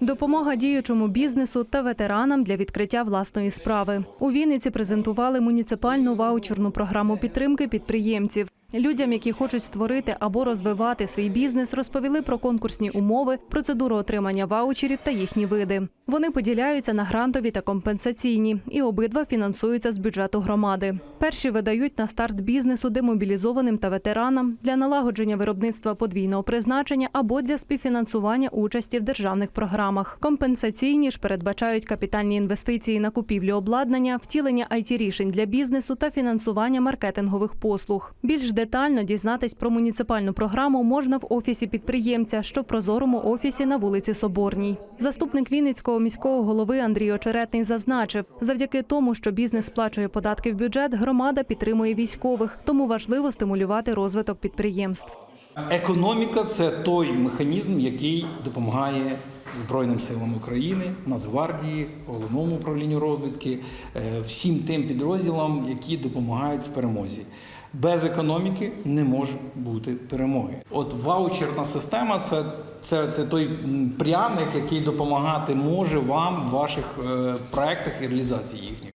Допомога діючому бізнесу та ветеранам для відкриття власної справи. У Вінниці презентували муніципальну ваучерну програму підтримки підприємців. Людям, які хочуть створити або розвивати свій бізнес, розповіли про конкурсні умови, процедуру отримання ваучерів та їхні види. Вони поділяються на грантові та компенсаційні, і обидва фінансуються з бюджету громади. Перші видають на старт бізнесу демобілізованим та ветеранам для налагодження виробництва подвійного призначення або для співфінансування участі в державних програмах. Компенсаційні ж передбачають капітальні інвестиції на купівлю обладнання, втілення it рішень для бізнесу та фінансування маркетингових послуг. Більш детально дізнатись про муніципальну програму можна в офісі підприємця, що в прозорому офісі на вулиці Соборній. Заступник Вінницького міського голови Андрій Очеретний зазначив, завдяки тому, що бізнес сплачує податки в бюджет, громада підтримує військових, тому важливо стимулювати розвиток підприємств. Економіка це той механізм, який допомагає Збройним силам України, Нацгвардії, головному управлінню розвідки, е, всім тим підрозділам, які допомагають в перемозі. Без економіки не може бути перемоги. От ваучерна система це, це, це той пряник, який допомагати може вам в ваших е, проектах і реалізації їхніх.